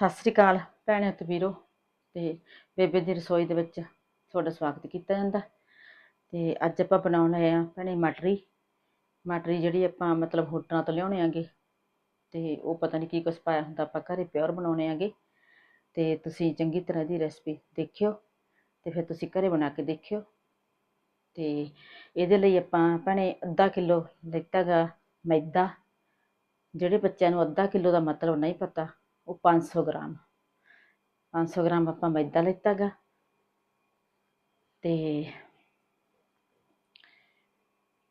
ਸਤਿ ਸ੍ਰੀ ਅਕਾਲ ਭੈਣੋ ਤੇ ਵੀਰੋ ਤੇ ਬੇਬੇ ਦੀ ਰਸੋਈ ਦੇ ਵਿੱਚ ਤੁਹਾਡਾ ਸਵਾਗਤ ਕੀਤਾ ਜਾਂਦਾ। ਤੇ ਅੱਜ ਆਪਾਂ ਬਣਾਉਣ ਆਏ ਆ ਭੈਣੇ ਮਟਰੀ। ਮਟਰੀ ਜਿਹੜੀ ਆਪਾਂ ਮਤਲਬ ਹੋਟਲਾਂ ਤੋਂ ਲਿਆਉਣੇ ਆਂਗੇ ਤੇ ਉਹ ਪਤਾ ਨਹੀਂ ਕੀ ਕੁਛ ਪਾਇਆ ਹੁੰਦਾ, ਆਪਾਂ ਘਰੇ ਪਿਓਰ ਬਣਾਉਣੇ ਆਂਗੇ। ਤੇ ਤੁਸੀਂ ਚੰਗੀ ਤਰ੍ਹਾਂ ਦੀ ਰੈਸਪੀ ਦੇਖਿਓ ਤੇ ਫਿਰ ਤੁਸੀਂ ਘਰੇ ਬਣਾ ਕੇ ਦੇਖਿਓ। ਤੇ ਇਹਦੇ ਲਈ ਆਪਾਂ ਭੈਣੇ ਅੱਧਾ ਕਿਲੋ ਲਿੱਤਾ ਗਾ ਮੈਦਾ, ਜਿਹੜੇ ਬੱਚਿਆਂ ਨੂੰ ਅੱਧਾ ਕਿਲੋ ਦਾ ਮਤਲਬ ਨਹੀਂ ਪਤਾ। ਉਹ 500 ਗ੍ਰਾਮ। 500 ਗ੍ਰਾਮ ਆਪਾਂ ਮੈਦਾ ਲਿੱਤਾ ਗਾ ਤੇ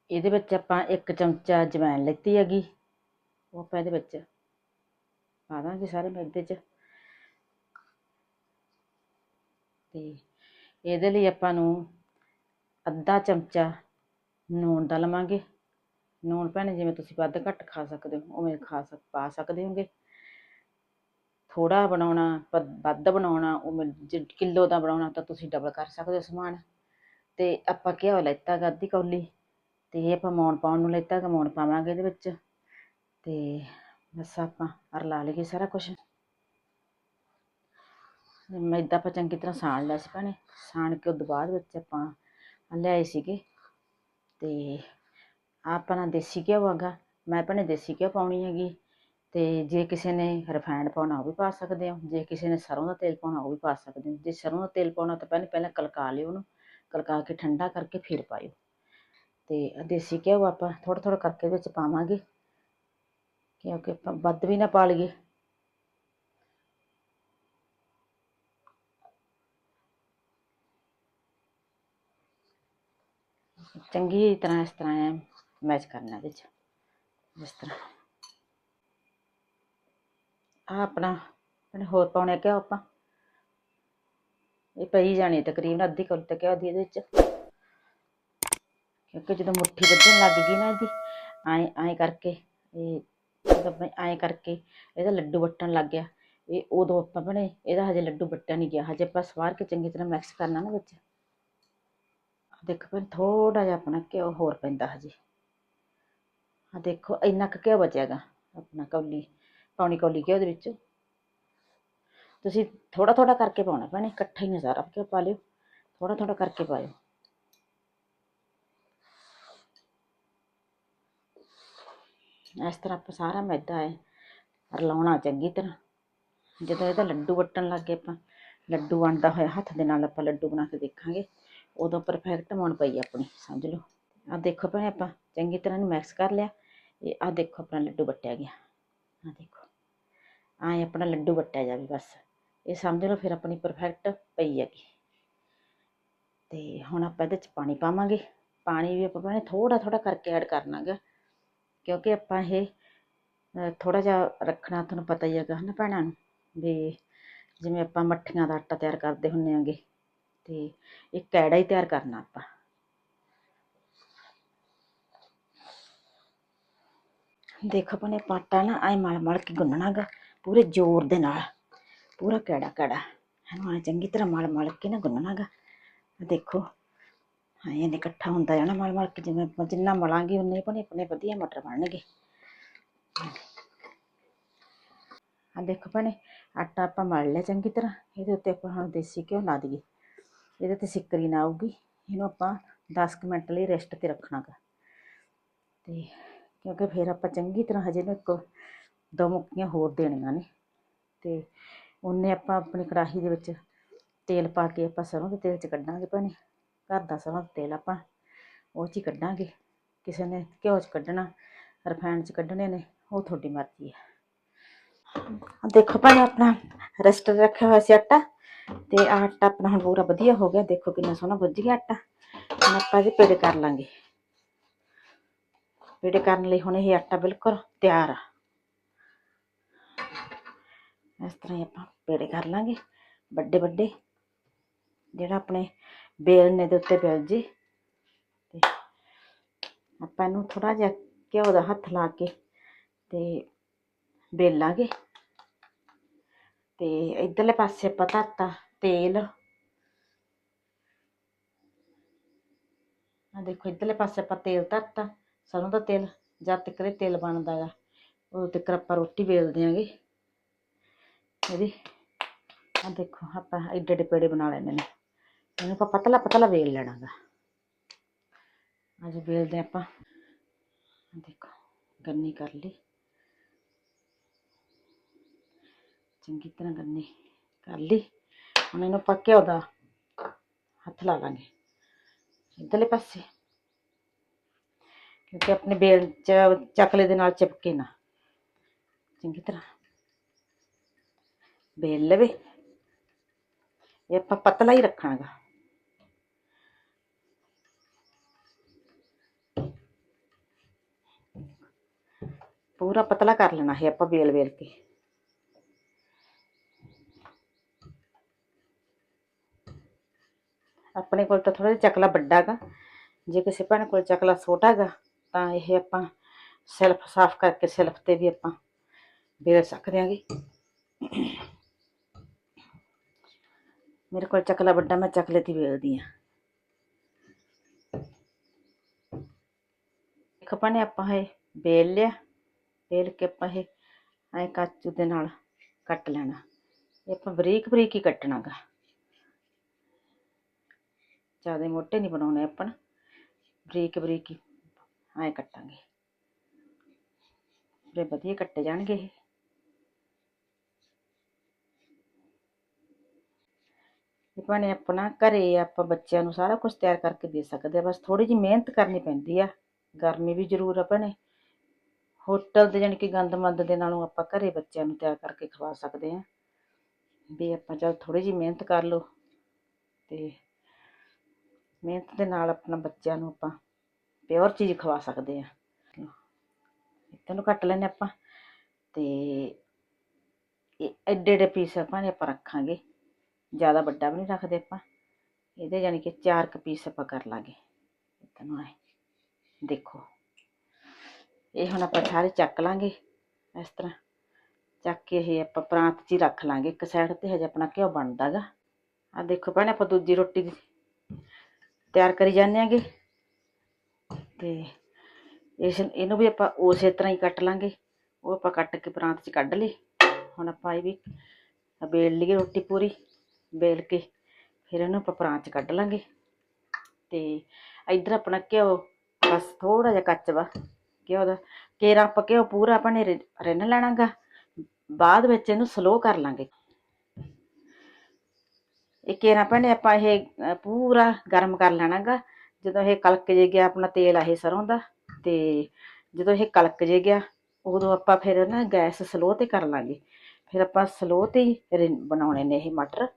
ਇਹਦੇ ਵਿੱਚ ਆਪਾਂ ਇੱਕ ਚਮਚਾ ਜਵੈਣ ਲਿੱਤੀ ਹੈਗੀ। ਉਹ ਆਪਾਂ ਇਹਦੇ ਵਿੱਚ ਪਾ ਦਾਂਗੇ ਸਾਰੇ ਮੈਦੇ 'ਚ। ਤੇ ਇਹਦੇ ਲਈ ਆਪਾਂ ਨੂੰ ਅੱਧਾ ਚਮਚਾ ਨੂਣ ਦਾ ਲਵਾਂਗੇ। ਨੂਣ ਭੈਣੇ ਜਿਵੇਂ ਤੁਸੀਂ ਵੱਧ ਘੱਟ ਖਾ ਸਕਦੇ ਹੋ, ਉਵੇਂ ਖਾ ਸਕ, ਪਾ ਸਕਦੇ ਹੋਗੇ। ਥੋੜਾ ਬਣਾਉਣਾ ਪ- ਵੱਧ ਬਣਾਉਣਾ, ਉਹ ਜੇ ਕਿਲੋ ਦਾ ਬਣਾਉਣਾ ਤਾਂ ਤੁਸੀਂ ਡਬਲ ਕਰ ਸਕਦੇ ਹੋ ਸਮਾਨ। ਤੇ ਆਪਾਂ ਘਿਓ ਲੈਤਾ ਗਾ ਅੱਧੀ ਕੌਲੀ, ਤੇ ਇਹ ਆਪਾਂ ਮੌਣ ਪਾਉਣ ਨੂੰ ਲੈਤਾ ਗਾ, ਮੌਣ ਪਾਵਾਂਗੇ ਇਹਦੇ ਵਿੱਚ। ਤੇ ਬਸ ਆਪਾਂ ਰਲਾ ਲਈਏ ਸਾਰਾ ਕੁਝ ਮੈਦਾ ਆਪਾਂ ਚੰਗੀ ਤਰ੍ਹਾਂ ਸਾਣ ਲਿਆ ਸੀ ਭੈਣੇ। ਸਾਣ ਕੇ ਉਦੋਂ ਬਾਅਦ ਵਿੱਚ ਆਪਾਂ ਆਹ ਲਿਆਏ ਸੀਗੇ। ਤੇ ਆਹ ਆਪਣਾ ਦੇਸੀ ਘਿਓ ਹੈਗਾ ਮੈਂ ਭੈਣੇ ਦੇਸੀ ਘਿਓ ਪਾਉਣੀ ਹੈਗੀ। ਤੇ ਜੇ ਕਿਸੇ ਨੇ ਰਿਫਾਈਨਡ ਪਾਉਣਾ ਉਹ ਵੀ ਪਾ ਸਕਦੇ ਹੋ, ਜੇ ਕਿਸੇ ਨੇ ਸਰੋਂ ਦਾ ਤੇਲ ਪਾਉਣਾ ਉਹ ਵੀ ਪਾ ਸਕਦੇ ਹੋ, ਜੇ ਸਰੋਂ ਦਾ ਤੇਲ ਪਾਉਣਾ ਤਾਂ ਪਹਿਲਾਂ ਪਹਿਲਾਂ ਕਲਕਾ ਲਿਓ ਉਹਨੂੰ, ਕਲਕਾ ਕੇ ਠੰਡਾ ਕਰਕੇ ਫਿਰ ਪਾਇਓ। ਤੇ ਦੇਸੀ ਘਿਓ ਆਪਾਂ ਥੋੜ੍ਹਾ ਥੋੜ੍ਹਾ ਕਰਕੇ ਵਿੱਚ ਪਾਵਾਂਗੇ, ਕਿਉਂਕਿ ਆਪਾਂ ਵੱਧ ਵੀ ਨਾ ਪਾ ਲਈਏ। ਚੰਗੀ ਤਰ੍ਹਾਂ ਇਸ ਤਰ੍ਹਾਂ ਮੈਚ ਕਰਨਾ ਇਹਦੇ 'ਚ ਇਸ ਤਰ੍ਹਾਂ। ਆ ਆਪਣਾ, ਆਪਣੇ ਹੋਰ ਪਾਉਣੇ ਕਿਉਂ ਆਪਾਂ? ਇਹ ਪਈ ਜਾਣੀ ਤਕਰੀਬਨ ਅੱਧੀ ਕੁ ਤੱਕ ਉਹਦੀ ਇਹਦੇ ਵਿੱਚ? ਕਿਉਂਕਿ ਜਦੋਂ ਮੁੱਠੀ ਵੱਜਣ ਲੱਗ ਗਈ ਨਾ ਇਹਦੀ ਐਂ ਐਂ ਕਰਕੇ, ਇਹ ਜਦੋਂ ਐਂ ਕਰਕੇ ਇਹਦਾ ਲੱਡੂ ਵੱਟਣ ਲੱਗ ਗਿਆ, ਇਹ ਉਦੋਂ ਆਪਾਂ ਬਣੇ ਇਹਦਾ ਹਜੇ ਲੱਡੂ ਵੱਟਿਆ ਨਹੀਂ ਗਿਆ, ਹਜੇ ਆਪਾਂ ਸਵਾਰ ਕੇ ਚੰਗੀ ਤਰ੍ਹਾਂ ਮਿਕਸ ਕਰਨਾ ਨਾ ਵਿੱਚ। ਦੇਖੋ ਫਿਰ ਥੋੜਾ ਜਿਹਾ ਆਪਣਾ ਘਿਓ ਹੋਰ ਪੈਂਦਾ ਹਜੇ। ਆ ਦੇਖੋ, ਇੰਨਾ ਕੁ ਘਿਓ ਬਚਿਆਗਾ ਆਪਣਾ ਕੌਲੀ। ਪਾਉਣੀ ਕੌਲੀ ਘਿਓ ਦੇ ਵਿੱਚ। ਤੁਸੀਂ ਥੋੜਾ ਥੋੜਾ ਕਰਕੇ ਪਾਉਣਾ ਭੈਣੇ, ਇਕੱਠਾ ਹੀ ਨਾ ਸਾਰਾ ਘਿਓ ਪਾ ਲਿਓ ਥੋੜਾ ਥੋੜਾ ਕਰਕੇ ਪਾਇਓ। ਇਸ ਤਰ੍ਹਾਂ ਆਪਾਂ ਸਾਰਾ ਮੈਦਾ ਹੈ ਰਲਾਉਣਾ ਚੰਗੀ ਤਰ੍ਹਾਂ। ਜਦੋਂ ਇਹਦਾ ਲੱਡੂ ਵੱਟਣ ਲੱਗ ਗਏ ਆਪਾਂ, ਲੱਡੂ ਬਣਦਾ ਹੋਇਆ ਹੱਥ ਦੇ ਨਾਲ ਆਪਾਂ ਲੱਡੂ ਬਣਾ ਕੇ ਦੇਖਾਂਗੇ। ਉਦੋਂ ਪਰਫੈਕਟ ਬਣ ਪਈ ਆਪਣੀ, ਸਮਝ ਲਓ। ਆਹ ਦੇਖੋ ਭੈਣੇ ਆਪਾਂ, ਚੰਗੀ ਤਰ੍ਹਾਂ ਨੂੰ ਮਿਕਸ ਕਰ ਲਿਆ। ਇਹ ਆਹ ਦੇਖੋ ਆਪਣਾ ਲੱਡੂ ਵੱਟਿਆ ਗਿਆ। ਆਹ ਦੇਖੋ। ਐਂ ਆਪਣਾ ਲੱਡੂ ਵੱਟਿਆ ਜਾਵੇ ਬਸ। ਇਹ ਸਮਝ ਲਓ ਫਿਰ ਆਪਣੀ ਪਰਫੈਕਟ ਪਈ ਹੈਗੀ। ਤੇ ਹੁਣ ਆਪਾਂ ਇਹਦੇ ਚ ਪਾਣੀ ਪਾਵਾਂਗੇ। ਪਾਣੀ ਵੀ ਆਪਾਂ ਭੈਣੇ ਥੋੜਾ ਥੋੜਾ ਕਰਕੇ ਐਡ ਕਰਨਾ ਗਾ। ਕਿਉਂਕਿ ਆਪਾਂ ਇਹ ਥੋੜਾ ਜਿਹਾ ਰੱਖਣਾ ਤੁਹਾਨੂੰ ਪਤਾ ਹੀ ਹੈਗਾ ਹਨਾ ਭੈਣਾਂ ਨੂੰ। ਵੀ ਜਿਵੇਂ ਆਪਾਂ ਮੱਠੀਆਂ ਦਾ ਆਟਾ ਤਿਆਰ ਕਰਦੇ ਹੁੰਨੇ ਆਂਗੇ। ਤੇ ਇਹ ਕੈੜਾ ਹੀ ਤਿਆਰ ਕਰਨਾ ਆਪਾਂ। ਦੇਖੋ ਭੈਣੇ ਪਾਟਾ ਨਾ ਐ ਮਲ ਮਲ ਕੇ ਗੁੰਨਣਾ ਗਾ। ਪੂਰੇ ਜ਼ੋਰ ਦੇ ਨਾਲ, ਪੂਰਾ ਕੈੜਾ ਕੈੜਾ। ਇਹਨੂੰ ਐਂ ਚੰਗੀ ਤਰ੍ਹਾਂ ਮਲ ਮਲ ਕੇ ਨਾ ਗੁੰਨਣਾ ਦੇਖੋ, ਹਾਂ, ਇਹਨੇ ਇਕੱਠਾ ਹੁੰਦਾ ਜਾਣਾ ਮਲ ਮਲ ਕੇ, ਜਿਵੇਂ ਜਿੰਨਾ ਮਲਾਂਗੇ ਉਨੇ ਭਣੇ ਆਪਣੇ ਵਧੀਆ ਮਟਰ ਬਣਨਗੇ। ਆ ਦੇਖੋ ਭੈਣੇ, ਆਟਾ ਆਪਾਂ ਮਲ ਲਿਆ ਚੰਗੀ ਤਰ੍ਹਾਂ। ਇਹਦੇ ਉੱਤੇ ਆਪਾਂ ਹੁਣ ਦੇਸੀ ਘਿਓ ਲਾ ਦਈਏ। ਇਹਦੇ ਤੇ ਸਿੱਕਰੀ ਨਾ ਆਊਗੀ। ਇਹਨੂੰ ਆਪਾਂ 10 ਕੁ ਮਿੰਟ ਲਈ ਰੈਸਟ ਤੇ ਰੱਖਣਾ ਗਾ। ਤੇ ਕਿਉਂਕਿ ਫਿਰ ਆਪਾਂ ਚੰਗੀ ਤਰ੍ਹਾਂ ਹਜੇ ਨੂੰ ਇੱਕ ਦੋ ਮੁੱਕੀਆਂ ਹੋਰ ਦੇਣੀਆਂ ਨੇ। ਤੇ ਉਹਨੇ ਆਪਾਂ ਆਪਣੀ ਕੜਾਹੀ ਦੇ ਵਿੱਚ ਤੇਲ ਪਾ ਕੇ ਆਪਾਂ ਸਰੋਂ ਦੇ ਤੇਲ 'ਚ ਕੱਢਾਂਗੇ ਭੈਣੇ। ਘਰ ਦਾ ਸਰੋਂ ਦਾ ਤੇਲ ਆਪਾਂ ਉਹ 'ਚ ਹੀ ਕੱਢਾਂਗੇ। ਕਿਸੇ ਨੇ ਘਿਓ 'ਚ ਕੱਢਣਾ ਰਿਫਾਈਨਡ 'ਚ ਕੱਢਣੇ ਨੇ, ਉਹ ਤੁਹਾਡੀ ਮਰਜ਼ੀ ਹੈ। ਦੇਖੋ ਭੈਣੇ ਆਪਣਾ ਰੈਸਟ ਰੱਖਿਆ ਹੋਇਆ ਸੀ ਆਟਾ, ਤੇ ਆਹ ਆਟਾ ਆਪਣਾ ਹੁਣ ਪੂਰਾ ਵਧੀਆ ਹੋ ਗਿਆ। ਦੇਖੋ ਕਿੰਨਾ ਸੋਹਣਾ ਭੁੱਜ ਗਿਆ ਆਟਾ। ਹੁਣ ਆਪਾਂ ਇਹਦੇ ਪੇੜੇ ਕਰ ਲਾਂਗੇ। ਪੇੜੇ ਕਰਨ ਲਈ ਹੁਣ ਇਹ ਆਟਾ ਬਿਲਕੁਲ ਤਿਆਰ ਆ। ਇਸ ਤਰ੍ਹਾਂ ਹੀ ਆਪਾਂ ਪੇੜੇ ਕਰ ਲਾਂਗੇ, ਵੱਡੇ ਵੱਡੇ, ਜਿਹੜਾ ਆਪਣੇ ਬੇਲਣੇ ਦੇ ਉੱਤੇ ਬੇਲ ਜੇ। ਤੇ ਆਪਾਂ ਇਹਨੂੰ ਥੋੜਾ ਜਿਹਾ ਘਿਓ ਦਾ ਹੱਥ ਲਾ ਕੇ ਤੇ ਬੇਲਾਂਗੇ ਤੇ ਇਧਰਲੇ ਪਾਸੇ ਆਪਾਂ ਧਰਤਾ ਤੇਲ। ਆ ਦੇਖੋ, ਇਧਰਲੇ ਪਾਸੇ ਆਪਾਂ ਤੇਲ ਧਰਤਾ, ਸਰੋਂ ਦਾ ਤੇਲ, ਜਦ ਤੱਕ ਇਹ ਤੇਲ ਬਣਦਾ ਗਾ, ਉਦੋਂ ਤੱਕ ਆਪਾਂ ਰੋਟੀ ਵੇਲ ਦਿਆਂਗੇ ਇਹਦੀ ਆ ਦੇਖੋ, ਆਪਾਂ ਏਡੇ ਏਡੇ ਪੇੜੇ ਬਣਾ ਲੈਣੇ ਨੇ। ਇਹਨੂੰ ਆਪਾਂ ਪਤਲਾ ਪਤਲਾ ਵੇਲ ਲੈਣਾਗਾ। ਅੱਜ ਵੇਲਦੇ ਆਪਾਂ। ਦੇਖੋ, ਗੰਨੀ ਕਰ ਲਈ। ਚੰਗੀ ਤਰ੍ਹਾਂ ਗੰਨੀ ਕਰ ਲਈ। ਹੁਣ ਇਹਨੂੰ ਪੱਕਿਆ ਉਹਦਾ ਹੱਥ ਲਾ ਲਾਂਗੇ। ਇੱਧਰਲੇ ਪਾਸੇ। ਕਿਉਂਕਿ ਆਪਣੇ ਬੇਲ ਚ ਚੱਕਲੇ ਦੇ ਨਾਲ ਚਿਪਕੇ ਨਾ। ਚੰਗੀ ਤਰ੍ਹਾਂ। ਬੇਲ ਲਵੇ ਇਹ ਆਪਾਂ ਪਤਲਾ ਹੀ ਰੱਖਾਂਗਾ। ਪੂਰਾ ਪਤਲਾ ਕਰ ਲੈਣਾ ਹੈ ਆਪਾਂ ਬੇਲ ਵੇਲ ਕੇ। ਆਪਣੇ ਕੋਲ ਤਾਂ ਥੋੜਾ ਜਿਹਾ ਚਕਲਾ ਵੱਡਾ ਗਾ ਜੇ ਕਿਸੇ ਭੈਣ ਕੋਲ ਚਕਲਾ ਛੋਟਾ ਗਾ ਤਾਂ ਇਹ ਆਪਾਂ ਸੈਲਫ ਸਾਫ਼ ਕਰਕੇ ਸੈਲਫ ਤੇ ਵੀ ਆਪਾਂ ਵੇਲ ਸਕਦੇ ਆਂਗੇ। ਮੇਰੇ ਕੋਲ ਚਕਲਾ ਵੱਡਾ, ਮੈਂ ਚਕਲੇ ਤੇ ਹੀ। ਵੇਲਦੀ ਆ ਇੱਕ ਪਾਣੇ ਆਪਾਂ ਇਹ ਵੇਲ ਲਿਆ, ਵੇਲ ਕੇ ਆਪਾਂ ਇਹ ਐ ਕਾਚੂ ਦੇ ਨਾਲ ਕੱਟ ਲੈਣਾ। ਇਹ ਆਪਾਂ ਬਰੀਕ ਬਰੀਕ ਹੀ ਕੱਟਣਾ ਗਾ। ਜ਼ਿਆਦਾ ਮੋਟੇ ਨਹੀਂ ਬਣਾਉਣੇ ਆਪਾਂ। ਬਰੀਕ ਬਰੀਕ ਹੀ ਐ ਕੱਟਾਂਗੇ। ਬੜੇ ਵਧੀਆ ਕੱਟੇ ਜਾਣਗੇ ਇਹ ਇਹ ਭਾਣੇ ਆਪਣਾ ਘਰੇ ਆਪਾਂ ਬੱਚਿਆਂ ਨੂੰ ਸਾਰਾ ਕੁਝ ਤਿਆਰ ਕਰਕੇ ਦੇ ਸਕਦੇ ਆ ਬਸ ਥੋੜੀ ਜਿਹੀ ਮਿਹਨਤ ਕਰਨੀ ਪੈਂਦੀ ਆ। ਗਰਮੀ ਵੀ ਜ਼ਰੂਰ ਆ ਭੈਣੇ। ਹੋਟਲ ਦੇ ਜਾਣੀ ਕਿ ਗੰਦ ਮੰਦ ਦੇ ਨਾਲੋਂ ਆਪਾਂ ਘਰੇ ਬੱਚਿਆਂ ਨੂੰ ਤਿਆਰ ਕਰਕੇ ਖਵਾ ਸਕਦੇ ਆ ਵੀ ਆਪਾਂ ਚਲ ਥੋੜੀ ਜਿਹੀ ਮਿਹਨਤ ਕਰ ਲਓ ਤੇ ਮਿਹਨਤ ਦੇ ਨਾਲ ਆਪਣਾ ਬੱਚਿਆਂ ਨੂੰ ਆਪਾਂ ਪਿਓਰ ਚੀਜ਼ ਖਵਾ ਸਕਦੇ ਆ ਤੈਨੂੰ ਕੱਟ ਲੈਨੇ ਆਪਾਂ ਤੇ ਇਹ ਐਡੇ ਐਡੇ ਪੀਸ ਆਪਾਂ ਨੇ ਆਪਾਂ ਰੱਖਾਂਗੇ। ਜ਼ਿਆਦਾ ਵੱਡਾ ਵੀ ਨਹੀਂ ਰੱਖਦੇ ਆਪਾਂ। ਇਹਦੇ ਯਾਨੀ ਕਿ ਚਾਰ ਕੁ ਪੀਸ ਆਪਾਂ ਕਰ ਲਾਂਗੇ। ਤੈਨੂੰ ਐ ਦੇਖੋ। ਇਹ ਹੁਣ ਆਪਾਂ ਸਾਰੇ ਚੱਕ ਲਾਂਗੇ ਇਸ ਤਰ੍ਹਾਂ। ਚੱਕ ਕੇ ਇਹ ਆਪਾਂ ਪ੍ਰਾਂਤ 'ਚ ਹੀ ਰੱਖ ਲਾਂਗੇ। ਇੱਕ ਸਾਈਡ ਤੇ ਹਜੇ ਆਪਣਾ ਘਿਓ ਬਣਦਾ ਗਾ। ਆ ਦੇਖੋ ਭੈਣੇ, ਆਪਾਂ ਦੂਜੀ ਰੋਟੀ ਦੀ ਤਿਆਰ ਕਰੀ ਜਾਂਦੇ ਆਂਗੇ। ਤੇ ਇਸ, ਇਹਨੂੰ ਵੀ ਆਪਾਂ ਉਸੇ ਤਰ੍ਹਾਂ ਹੀ ਕੱਟ ਲਾਂਗੇ। ਉਹ ਆਪਾਂ ਕੱਟ ਕੇ ਪ੍ਰਾਂਤ 'ਚ ਕੱਢ ਲਈ। ਹੁਣ ਆਪਾਂ ਇਹ ਵੀ ਵੇਲ ਲਈਏ ਰੋਟੀ ਪੂਰੀ। ਬੇਲ ਕੇ, ਫਿਰ ਇਹਨੂੰ ਆਪਾਂ ਪ੍ਰਾਂਤ 'ਚ ਕੱਢ ਲਾਂਗੇ। ਤੇ ਇੱਧਰ ਆਪਣਾ ਘਿਓ, ਬਸ ਥੋੜਾ ਜਿਹਾ ਕੱਚ ਵਾ, ਘਿਓ ਦਾ। ਕੇਰਾ ਆਪਾਂ ਘਿਓ ਪੂਰਾ ਆਪਾਂ ਨੇ ਰਿ- ਰਿੰਨ ਲੈਣਾਗਾ। ਬਾਅਦ ਵਿੱਚ ਇਹਨੂੰ ਸਲੋ ਕਰ ਲਾਂਗੇ। ਇਹ ਕੇਰਾ ਭੈਣੇ ਆਪਾਂ ਇਹ ਪੂਰਾ ਗਰਮ ਕਰ ਲੈਣਾਗਾ। ਜਦੋਂ ਇਹ ਕਲਕ ਜੇ ਗਿਆ ਆਪਣਾ ਤੇਲ ਆ ਇਹ ਸਰੋਂ ਦਾ, ਤੇ ਜਦੋਂ ਇਹ ਕਲਕ ਜੇ ਗਿਆ, ਉਦੋਂ ਆਪਾਂ ਫਿਰ ਨਾ ਗੈਸ ਸਲੋ ਤੇ ਕਰ ਲਾਂਗੇ। ਫਿਰ ਆਪਾਂ ਸਲੋ ਤੇ ਹੀ ਬਣਾਉਣੇ ਨੇ ਇਹ ਮਟਰ।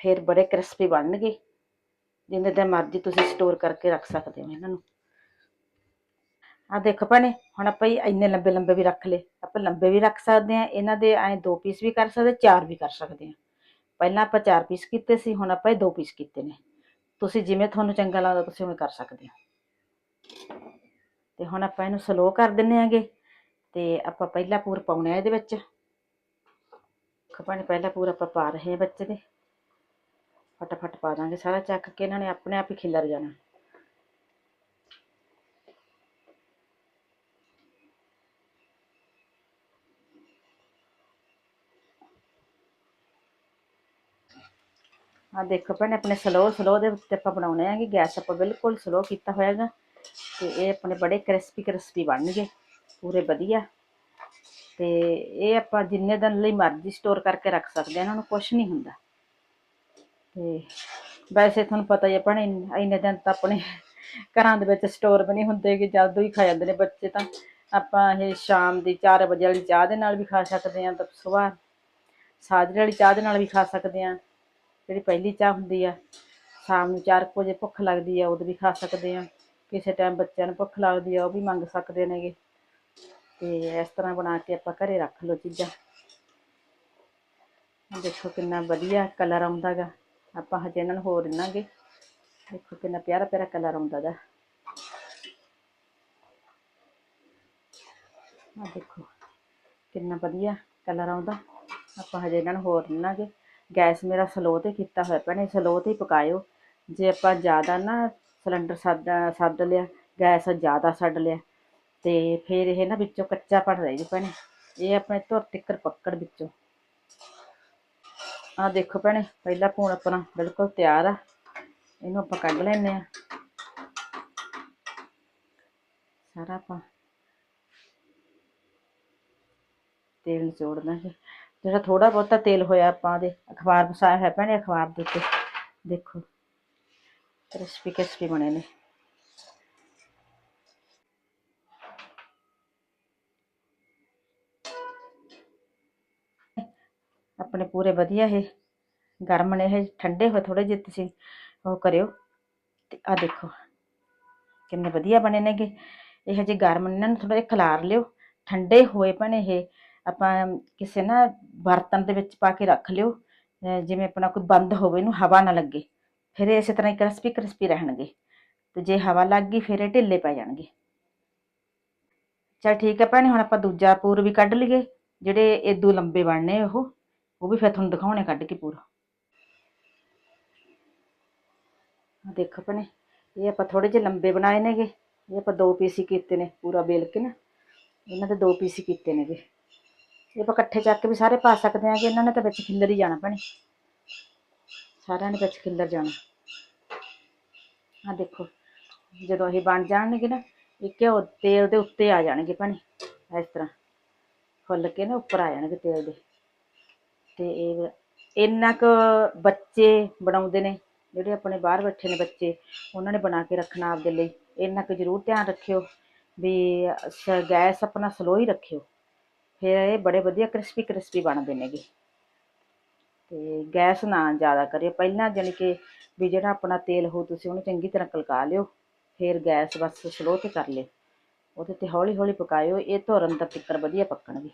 ਫਿਰ ਬੜੇ ਕ੍ਰਿਸਪੀ ਬਣਨਗੇ, ਜਿੰਨੇ ਦਿਨ ਮਰਜ਼ੀ ਤੁਸੀਂ ਸਟੋਰ ਕਰਕੇ ਰੱਖ ਸਕਦੇ ਹੋ ਇਹਨਾਂ ਨੂੰ। ਆ ਦੇਖੋ ਭੈਣੇ, ਹੁਣ ਆਪਾਂ ਇਹ ਇੰਨੇ ਲੰਬੇ ਲੰਬੇ ਵੀ ਰੱਖ ਲਏ। ਆਪਾਂ ਲੰਬੇ ਵੀ ਰੱਖ ਸਕਦੇ ਆ ਇਹਨਾਂ ਦੇ ਐ ਦੋ ਪੀਸ ਵੀ ਕਰ ਸਕਦੇ, ਚਾਰ ਵੀ ਕਰ ਸਕਦੇ ਆ ਪਹਿਲਾਂ ਆਪਾਂ ਚਾਰ ਪੀਸ ਕੀਤੇ ਸੀ, ਹੁਣ ਆਪਾਂ ਇਹ ਦੋ ਪੀਸ ਕੀਤੇ ਨੇ। ਤੁਸੀਂ ਜਿਵੇਂ ਤੁਹਾਨੂੰ ਚੰਗਾ ਲੱਗਦਾ, ਤੁਸੀਂ ਉਵੇਂ ਕਰ ਸਕਦੇ ਹੋ। ਤੇ ਹੁਣ ਆਪਾਂ ਇਹਨੂੰ ਸਲੋ ਕਰ ਦਿੰਨੇ ਆਂਗੇ, ਤੇ ਆਪਾਂ ਪਹਿਲਾ ਪੂਰ ਪਾਉਣਾ ਇਹਦੇ ਵਿੱਚ। ਖਪਾਣੇ ਪਹਿਲਾ ਪੂਰ ਆਪਾਂ ਪਾ ਰਹੇ ਹਾਂ ਬੱਚੇ ਦੇ। ਫਟਾਫਟ ਪਾ ਦਾਂਗੇ, ਸਾਰਾ ਚੱਕ ਕੇ ਇਹਨਾਂ ਨੇ ਆਪਣੇ ਆਪ ਹੀ ਖਿਲਰ ਜਾਣਾ। ਆ ਦੇਖੋ ਭੈਣੇ, ਆਪਣੇ ਸਲੋ ਸਲੋ ਦੇ ਵਿੱਚ ਆਪਾਂ ਬਣਾਉਣੇ ਆਂਗੇ ਗੈਸ, ਆਪਾਂ ਬਿਲਕੁਲ ਸਲੋ ਕੀਤਾ ਹੋਇਆ ਹੈਗਾ। ਤੇ ਇਹ ਆਪਣੇ ਬੜੇ ਕ੍ਰਿਸਪੀ ਕ੍ਰਿਸਪੀ ਬਣਨਗੇ, ਪੂਰੇ ਵਧੀਆ। ਤੇ ਇਹ ਆਪਾਂ ਜਿੰਨੇ ਦਿਨ ਲਈ ਮਰਜ਼ੀ ਸਟੋਰ ਕਰਕੇ ਰੱਖ ਸਕਦੇ ਹਾਂ ਇਹਨਾਂ ਨੂੰ ਕੁਝ ਨਹੀਂ ਹੁੰਦਾ। ਤੇ ਵੈਸੇ ਤੁਹਾਨੂੰ ਪਤਾ ਹੀ ਹੈ ਭੈਣੇ, ਇੰਨੇ ਦਿਨ ਤਾਂ ਆਪਣੇ ਘਰਾਂ ਦੇ ਵਿੱਚ ਸਟੋਰ ਵੀ ਨਹੀਂ ਹੁੰਦੇ ਕਿ ਜਦੋਂ ਹੀ ਖਾ ਜਾਂਦੇ ਨੇ ਬੱਚੇ ਤਾਂ। ਆਪਾਂ ਇਹ ਸ਼ਾਮ ਦੀ 4 ਵਜੇ ਵਾਲੀ ਚਾਹ ਦੇ ਨਾਲ ਵੀ ਖਾ ਸਕਦੇ ਹਾਂ, ਤਾਂ ਸਵੇਰ ਸਾਜਰੇ ਵਾਲੀ ਚਾਹ ਦੇ ਨਾਲ ਵੀ ਖਾ ਸਕਦੇ ਹਾਂ। ਜਿਹੜੀ ਪਹਿਲੀ ਚਾਹ ਹੁੰਦੀ ਆ, ਸ਼ਾਮ ਨੂੰ 4 ਵਜੇ ਭੁੱਖ ਲੱਗਦੀ ਆ ਉਦੋਂ ਵੀ ਖਾ ਸਕਦੇ ਆ ਕਿਸੇ ਟਾਈਮ ਬੱਚਿਆਂ ਨੂੰ ਭੁੱਖ ਲੱਗਦੀ ਆ, ਉਹ ਵੀ ਮੰਗ ਸਕਦੇ ਨੇਗੇ। ਤੇ ਇਸ ਤਰ੍ਹਾਂ ਬਣਾ ਕੇ ਆਪਾਂ ਘਰੇ ਰੱਖ ਲਓ ਚੀਜ਼ਾਂ। ਦੇਖੋ ਕਿੰਨਾ ਵਧੀਆ ਕਲਰ ਆਉਂਦਾ ਗਾ। ਆਪਾਂ ਹਜੇ ਇਹਨਾਂ ਨੂੰ ਹੋਰ ਰਿੰਨਾਂਗੇ। ਦੇਖੋ ਕਿੰਨਾ ਪਿਆਰਾ ਪਿਆਰਾ ਕਲਰ ਆਉਂਦਾ ਗਾ ਆ ਦੇਖੋ, ਕਿੰਨਾ ਵਧੀਆ ਕਲਰ ਆਉਂਦਾ। ਆਪਾਂ ਹਜੇ ਇਹਨਾਂ ਨੂੰ ਹੋਰ ਰਿੰਨਾਂਗੇ। ਗੈਸ ਮੇਰਾ ਸਲੋ ਤੇ ਕੀਤਾ ਹੋਇਆ ਭੈਣੇ ਸਲੋ ਤੇ ਹੀ ਪਕਾਇਓ। ਜੇ ਆਪਾਂ ਜ਼ਿਆਦਾ ਨਾ ਸਿਲੰਡਰ ਸੱਦ ਸੱਦ ਲਿਆ, ਗੈਸ ਜ਼ਿਆਦਾ ਛੱਡ ਲਿਆ, ਤੇ ਫਿਰ ਇਹ ਨਾ ਵਿੱਚੋਂ ਕੱਚਾ ਪੜ ਰਹੀ ਜੀ ਭੈਣੇ। ਇਹ ਆਪਣੇ ਧੁਰ ਤਿੱਕਰ ਪੱਕੜ ਵਿੱਚੋਂ। ਆ ਦੇਖੋ ਭੈਣੇ, ਪਹਿਲਾ ਪੂਣ ਆਪਣਾ ਬਿਲਕੁਲ ਤਿਆਰ ਆ। ਇਹਨੂੰ ਆਪਾਂ ਕੱਢ ਲੈਨੇ ਆ। ਸਾਰਾ ਆਪਾਂ ਤੇਲ ਨਿਚੋੜ ਦਾਂਗੇ ਜਿਹੜਾ ਥੋੜਾ ਬਹੁਤਾ ਤੇਲ ਹੋਇਆ ਆਪਾਂ ਦੇ ਅਖਬਾਰ ਵਸਾਇਆ ਹੈ ਭੈਣੇ ਅਖਬਾਰ ਦੇ ਉੱਤੇ। ਦੇਖੋ ਕ੍ਰਿਸਪੀ ਕ੍ਰਿਸਪੀ ਬਣੇ ਨੇ। ਆਪਣੇ ਪੂਰੇ ਵਧੀਆ ਇਹ ਗਰਮ ਨੇ ਇਹ ਠੰਡੇ ਹੋਏ ਥੋੜੇ ਜਿਹੇ ਤੁਸੀਂ ਉਹ ਕਰਿਓ ਤੇ ਆ ਦੇਖੋ ਕਿੰਨੇ ਵਧੀਆ ਬਣੇ ਨੇਗੇ। ਇਹ ਹਜੇ ਗਰਮ ਨੇ, ਇਹਨਾਂ ਨੂੰ ਥੋੜਾ ਜਿਹਾ ਖਲਾਰ ਲਿਓ। ਠੰਡੇ ਹੋਏ ਭੈਣੇ ਇਹ, ਆਪਾਂ ਕਿਸੇ ਨਾ ਬਰਤਨ ਦੇ ਵਿੱਚ ਪਾ ਕੇ ਰੱਖ ਲਿਓ। ਜਿਵੇਂ ਆਪਣਾ ਕੋਈ ਬੰਦ ਹੋਵੇ, ਇਹਨੂੰ ਹਵਾ ਨਾ ਲੱਗੇ। ਫਿਰ ਇਸੇ ਤਰ੍ਹਾਂ ਹੀ ਕ੍ਰਿਸਪੀ ਕ੍ਰਿਸਪੀ ਰਹਿਣਗੇ। ਤੇ ਜੇ ਹਵਾ ਲੱਗ ਗਈ, ਫਿਰ ਇਹ ਢਿੱਲੇ ਪੈ ਜਾਣਗੇ। ਚਲ ਠੀਕ ਹੈ ਭੈਣੇ, ਹੁਣ ਆਪਾਂ ਦੂਜਾ ਪੂਰ ਵੀ ਕੱਢ ਲਈਏ, ਜਿਹੜੇ ਏਦੂ ਲੰਬੇ ਬਣਨੇ ਉਹ। ਉਹ ਵੀ ਫਿਰ ਤੁਹਾਨੂੰ ਦਿਖਾਉਣੇ ਕੱਢ ਕੇ ਪੂਰਾ ਆਹ ਦੇਖੋ ਭੈਣੇ ਇਹ ਆਪਾਂ ਥੋੜੇ ਜਿਹੇ ਲੰਬੇ ਬਣਾਏ ਨੇਗੇ ਇਹ ਆਪਾਂ ਦੋ ਪੀਸ ਹੀ ਕੀਤੇ ਨੇ ਪੂਰਾ ਬੇਲ ਕੇ ਨਾ ਇਹਨਾਂ ਦੇ ਦੋ ਪੀਸ ਹੀ ਕੀਤੇ ਨੇਗੇ ਇਹ ਆਪਾਂ ਇਕੱਠੇ ਚੱਕ ਕੇ ਵੀ ਸਾਰੇ ਪਾ ਸਕਦੇ ਆਂਗੇ ਇਹਨਾਂ ਨੇ ਤਾਂ ਵਿੱਚ ਖਿੱਲਰ ਹੀ ਜਾਣਾ ਭੈਣੇ ਸਾਰਿਆਂ ਨੇ ਵਿੱਚ ਖਿੱਲਰ ਜਾਣਾ ਆ ਦੇਖੋ ਜਦੋਂ ਇਹ ਬਣ ਜਾਣਗੇ ਨਾ ਇਹ ਘਿਓ ਤੇਲ ਦੇ ਉੱਤੇ ਆ ਜਾਣਗੇ ਭੈਣੇ ਇਸ ਤਰ੍ਹਾਂ ਫੁੱਲ ਕੇ ਨਾ ਉੱਪਰ ਆ ਜਾਣਗੇ ਤੇਲ ਦੇ ਤੇ ਇਹ ਇੰਨਾ ਕੁ ਬੱਚੇ ਬਣਾਉਂਦੇ ਨੇ, ਜਿਹੜੇ ਆਪਣੇ ਬਾਹਰ ਬੈਠੇ ਨੇ ਬੱਚੇ, ਉਹਨਾਂ ਨੇ ਬਣਾ ਕੇ ਰੱਖਣਾ ਆਪਦੇ ਲਈ। ਇੰਨਾ ਕੁ ਜ਼ਰੂਰ ਧਿਆਨ ਰੱਖਿਓ ਵੀ ਸ- ਗੈਸ ਆਪਣਾ ਸਲੋ ਹੀ ਰੱਖਿਓ। ਫਿਰ ਇਹ ਬੜੇ ਵਧੀਆ ਕ੍ਰਿਸਪੀ ਕ੍ਰਿਸਪੀ ਬਣਦੇ ਨੇਗੇ। ਤੇ ਗੈਸ ਨਾ ਜ਼ਿਆਦਾ ਕਰਿਓ। ਪਹਿਲਾਂ ਜਾਣੀ ਕਿ ਵੀ ਜਿਹੜਾ ਆਪਣਾ ਤੇਲ ਹੋ ਤੁਸੀਂ ਉਹਨੂੰ ਚੰਗੀ ਤਰ੍ਹਾਂ ਕਲਕਾ ਲਿਓ, ਫਿਰ ਗੈਸ ਬਸ ਸਲੋ ਤੇ ਕਰ ਲਿਓ। ਉਹਦੇ ਤੇ ਹੌਲੀ ਹੌਲੀ ਪਕਾਇਓ। ਇਹ ਧੁਰਨ ਦਾ ਤਿੱਕਰ ਵਧੀਆ ਪੱਕਣਗੇ।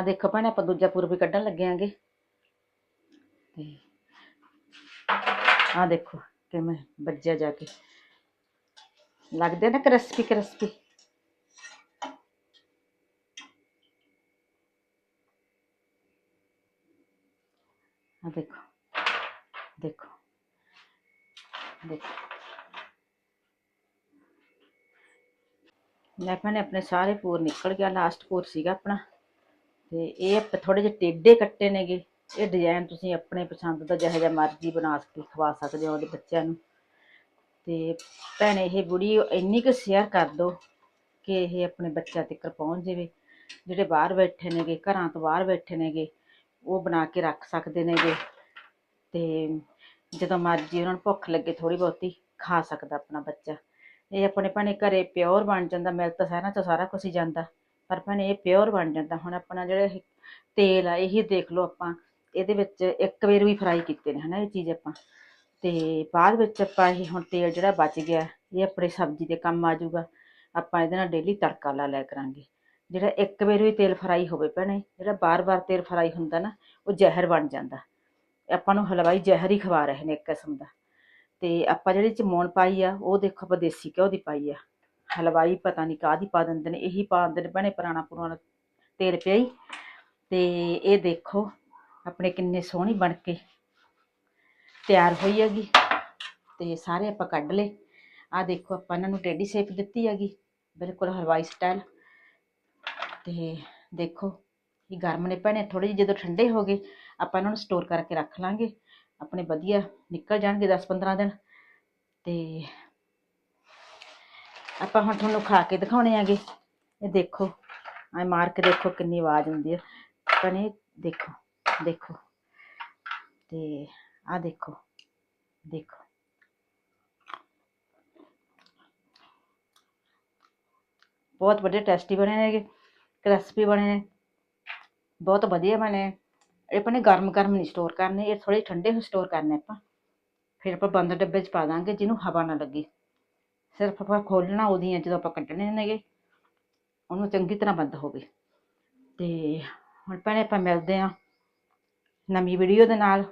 ਆ ਦੇਖੋ ਭੈਣੇ, ਆਪਾਂ ਦੂਜਾ ਪੂਰ ਵੀ ਕੱਢਣ ਲੱਗੇ ਆਂਗੇ। ਤੇ ਆ ਦੇਖੋ ਕਿਵੇਂ ਵੱਜਿਆ ਜਾ ਕੇ। ਲੱਗਦੇ ਨਾ ਕ੍ਰਿਸਪੀ ਕ੍ਰਿਸਪੀ। ਆ ਦੇਖੋ ਦੇਖੋ ਦੇਖੋ। ਲੈ ਭੈਣੇ, ਆਪਣੇ ਸਾਰੇ ਪੂਰ ਨਿਕਲ ਗਿਆ ਲਾਸਟ ਪੂਰ ਸੀਗਾ ਆਪਣਾ। ਤੇ ਇਹ ਆਪਾਂ ਥੋੜੇ ਜਿਹੇ ਟੇਢੇ ਕੱਟੇ ਨੇਗੇ। ਇਹ ਡਿਜ਼ਾਈਨ ਤੁਸੀਂ ਆਪਣੇ ਪਸੰਦ ਦਾ ਜਿਹੋ ਜਿਹਾ ਮਰਜ਼ੀ ਬਣਾ ਕੇ ਖਵਾ ਸਕਦੇ ਹੋ ਉਹਦੇ ਬੱਚਿਆਂ ਨੂੰ। ਤੇ ਭੈਣੇ ਇਹ ਵੀਡੀਓ ਇੰਨੀ ਕੁ ਸ਼ੇਅਰ ਕਰ ਦਿਓ ਕਿ ਇਹ ਆਪਣੇ ਬੱਚਿਆਂ ਤੱਕ ਪਹੁੰਚ ਜਾਵੇ। ਜਿਹੜੇ ਬਾਹਰ ਬੈਠੇ ਨੇਗੇ, ਘਰਾਂ ਤੋਂ ਬਾਹਰ ਬੈਠੇ ਨੇਗੇ, ਉਹ ਬਣਾ ਕੇ ਰੱਖ ਸਕਦੇ ਨੇਗੇ। ਤੇ ਜਦੋਂ ਮਰਜ਼ੀ ਉਹਨਾਂ ਨੂੰ ਭੁੱਖ ਲੱਗੇ ਥੋੜੀ ਬਹੁਤੀ, ਖਾ ਸਕਦਾ ਆਪਣਾ ਬੱਚਾ। ਇਹ ਆਪਣੇ ਭੈਣੇ ਘਰੇ ਪਿਓਰ ਬਣ ਜਾਂਦਾ ਮਿਲ ਤਾਂ ਸਾਰਿਆਂ ਤੋਂ ਸਾਰਾ ਕੁਝ ਹੀ ਜਾਂਦਾ ਪਰ ਭੈਣੇ ਇਹ ਪਿਓਰ ਬਣ ਜਾਂਦਾ। ਹੁਣ ਆਪਣਾ ਜਿਹੜਾ ਇਹ ਤੇਲ ਆ, ਇਹੀ ਦੇਖ ਲਓ ਆਪਾਂ, ਇਹਦੇ ਵਿੱਚ ਇੱਕ ਵਾਰ ਵੀ ਫਰਾਈ ਕੀਤੇ ਨੇ, ਹਨਾ ਇਹ ਚੀਜ਼ ਆਪਾਂ। ਤੇ ਬਾਅਦ ਵਿੱਚ ਆਪਾਂ ਇਹ ਹੁਣ ਤੇਲ ਜਿਹੜਾ ਬਚ ਗਿਆ, ਇਹ ਆਪਣੇ ਸਬਜ਼ੀ ਦੇ ਕੰਮ ਆ ਜਾਊਗਾ। ਆਪਾਂ ਇਹਦੇ ਨਾਲ ਡੇਲੀ ਤੜਕਾ ਲਾ ਲਿਆ ਕਰਾਂਗੇ। ਜਿਹੜਾ ਇੱਕ ਵਾਰ ਵੀ ਤੇਲ ਫਰਾਈ ਹੋਵੇ ਭੈਣੇ, ਜਿਹੜਾ ਬਾਰ-ਬਾਰ ਤੇਲ ਫਰਾਈ ਹੁੰਦਾ ਨਾ, ਉਹ ਜ਼ਹਿਰ ਬਣ ਜਾਂਦਾ। ਆਪਾਂ ਨੂੰ ਹਲਵਾਈ ਜ਼ਹਿਰ ਹੀ ਖਵਾ ਰਹੇ ਨੇ ਇੱਕ ਕਿਸਮ ਦਾ। ਤੇ ਆਪਾਂ ਜਿਹੜੀ ਚਮੋਣ ਪਾਈ ਆ, ਉਹ ਦੇਖੋ ਆਪਾਂ ਦੇਸੀ ਘਿਓ ਦੀ ਪਾਈ ਆ। ਹਲਵਾਈ ਪਤਾ ਨਹੀਂ ਕਾਹਦੀ ਪਾ ਦਿੰਦੇ ਨੇ, ਇਹੀ ਪਾ ਦਿੰਦੇ ਨੇ ਭੈਣੇ ਪੁਰਾਣਾ ਪੁਰਾਣਾ ਤੇਲ ਪਿਆ ਹੀ ਤੇ ਇਹ ਦੇਖੋ ਆਪਣੇ ਕਿੰਨੇ ਸੋਹਣੀ ਬਣ ਕੇ ਤਿਆਰ ਹੋਈ ਹੈਗੀ। ਤੇ ਸਾਰੇ ਆਪਾਂ ਕੱਢ ਲਏ। ਆ ਦੇਖੋ ਆਪਾਂ ਇਹਨਾਂ ਨੂੰ ਟੇਢੀ ਸ਼ੇਪ ਦਿੱਤੀ ਹੈਗੀ, ਬਿਲਕੁਲ ਹਲਵਾਈ ਸਟਾਈਲ। ਤੇ ਦੇਖੋ ਇਹ ਗਰਮ ਨੇ ਭੈਣੇ ਥੋੜੇ ਜਿਹੇ ਜਦੋਂ ਠੰਡੇ ਹੋ ਗਏ, ਆਪਾਂ ਇਹਨਾਂ ਨੂੰ ਸਟੋਰ ਕਰਕੇ ਰੱਖ ਲਾਂਗੇ। ਆਪਣੇ ਵਧੀਆ ਨਿਕਲ ਜਾਣਗੇ 10-15 ਦਿਨ। ਤੇ ਆਪਾਂ ਹੁਣ ਤੁਹਾਨੂੰ ਖਾ ਕੇ ਦਿਖਾਉਣੇ ਆਗੇ। ਇਹ ਦੇਖੋ ਐ ਮਾਰ ਕੇ ਦੇਖੋ ਕਿੰਨੀ ਆਵਾਜ਼ ਹੁੰਦੀ ਹੈ ਭੈਣੇ ਦੇਖੋ ਦੇਖੋ। ਤੇ ਆ ਦੇਖੋ ਦੇਖੋ। ਬਹੁਤ ਵਧੀਆ ਟੇਸਟੀ ਬਣੇ ਨੇਗੇ ਕ੍ਰਿਸਪੀ ਬਣੇ ਨੇ। ਬਹੁਤ ਵਧੀਆ ਬਣੇ ਇਹ ਆਪਾਂ ਨੇ ਗਰਮ ਗਰਮ ਨਹੀਂ ਸਟੋਰ ਕਰਨੇ, ਇਹ ਥੋੜੇ ਠੰਡੇ ਸਟੋਰ ਕਰਨੇ ਆਪਾਂ। ਫਿਰ ਆਪਾਂ ਬੰਦ ਡੱਬੇ 'ਚ ਪਾ ਦਾਂਗੇ, ਜਿਹਨੂੰ ਹਵਾ ਨਾ ਲੱਗੇ। ਸਿਰਫ ਆਪਾਂ ਖੋਲਣਾ ਉਹਦੀ ਜਦੋਂ ਆਪਾਂ ਕੱਢਣੇ ਨੇਗੇ, ਉਹਨੂੰ ਚੰਗੀ ਤਰ੍ਹਾਂ ਬੰਦ ਹੋਵੇ ਤੇ ਹੁਣ ਭੈਣੇ ਆਪਾਂ ਮਿਲਦੇ ਆਂ ਨਵੀਂ ਵੀਡੀਓ ਦੇ ਨਾਲ।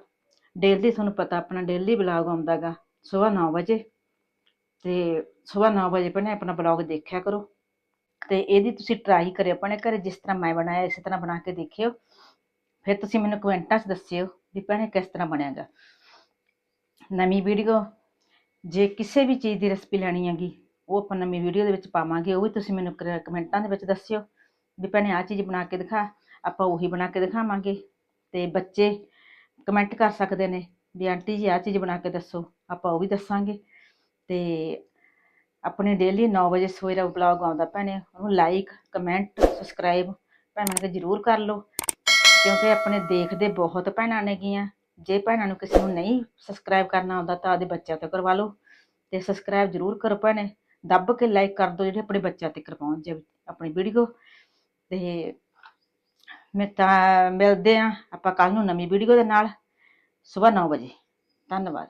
ਡੇਲੀ ਤੁਹਾਨੂੰ ਪਤਾ ਆਪਣਾ ਡੇਲੀ ਬਲੌਗ ਆਉਂਦਾਗਾ ਸਵੇਰ 9 ਵਜੇ। ਤੇ ਸਵੇਰ 9 ਵਜੇ ਭੈਣੇ ਆਪਣਾ ਬਲੌਗ ਦੇਖਿਆ ਕਰੋ। ਤੇ ਇਹਦੀ ਤੁਸੀਂ ਟਰਾਈ ਕਰਿਓ ਆਪਣੇ ਘਰੇ ਜਿਸ ਤਰ੍ਹਾਂ ਮੈਂ ਬਣਾਇਆ, ਇਸੇ ਤਰ੍ਹਾਂ ਬਣਾ ਕੇ ਦੇਖਿਓ। ਫਿਰ ਤੁਸੀਂ ਮੈਨੂੰ ਕਮੈਂਟਾਂ 'ਚ ਦੱਸਿਓ ਵੀ ਭੈਣੇ ਕਿਸ ਤਰ੍ਹਾਂ ਬਣਿਆਗਾ ਨਵੀਂ ਵੀਡੀਓ ਜੇ ਕਿਸੇ ਵੀ ਚੀਜ਼ ਦੀ ਰੈਸਪੀ ਲੈਣੀ ਹੈਗੀ, ਉਹ ਆਪਾਂ ਨਵੀਂ ਵੀਡੀਓ ਦੇ ਵਿੱਚ ਪਾਵਾਂਗੇ, ਉਹ ਵੀ ਤੁਸੀਂ ਮੈਨੂੰ ਕਰ- ਕਮੈਂਟਾਂ ਦੇ ਵਿੱਚ ਦੱਸਿਓ, ਵੀ ਭੈਣੇ ਆਹ ਚੀਜ਼ ਬਣਾ ਕੇ ਦਿਖਾ, ਆਪਾਂ ਉਹੀ ਬਣਾ ਕੇ ਦਿਖਾਵਾਂਗੇ, ਤੇ ਬੱਚੇ ਕਮੈਂਟ ਕਰ ਸਕਦੇ ਨੇ, ਵੀ ਆਂਟੀ ਜੀ ਆਹ ਚੀਜ਼ ਬਣਾ ਕੇ ਦੱਸੋ, ਆਪਾਂ ਉਹ ਵੀ ਦੱਸਾਂਗੇ, ਤੇ ਆਪਣੇ ਡੇਲੀ 9 ਵਜੇ ਸਵੇਰ ਦਾ ਵਲੌਗ ਆਉਂਦਾ ਭੈਣੇ, ਉਹਨੂੰ ਲਾਈਕ ਕਮੈਂਟ ਸਬਸਕ੍ਰਾਈਬ ਭੈਣਾਂ ਨੇ ਜ਼ਰੂਰ ਕਰ ਲਓ, ਕਿਉਂਕਿ ਆਪਣੇ ਦੇਖਦੇ ਬਹੁਤ ਭੈਣਾਂ ਨੇਗੀਆਂ ਜੇ ਭੈਣਾਂ ਨੂੰ ਕਿਸੇ ਨੂੰ ਨਹੀਂ ਸਬਸਕ੍ਰਾਈਬ ਕਰਨਾ ਆਉਂਦਾ ਤਾਂ ਆਪਦੇ ਬੱਚਿਆਂ ਤੋਂ ਕਰਵਾ ਲਓ ਤੇ ਸਬਸਕ੍ਰਾਈਬ ਜ਼ਰੂਰ ਕਰੋ ਭੈਣੇ, ਦੱਬ ਕੇ ਲਾਈਕ ਕਰ ਦਿਓ ਜਿਹੜੇ ਆਪਣੇ ਬੱਚਿਆਂ 'ਤੇ ਪਹੁੰਚ ਜੇ ਆਪਣੀ ਵੀਡੀਓ ਤੇ ਮੈਂ ਤਾਂ ਮਿਲਦੇ ਆ ਆਪਾਂ ਕੱਲ ਨੂੰ ਨਵੀਂ ਵੀਡੀਓ ਦੇ ਨਾਲ, ਸਵੇਰ 9 ਵਜੇ। ਧੰਨਵਾਦ।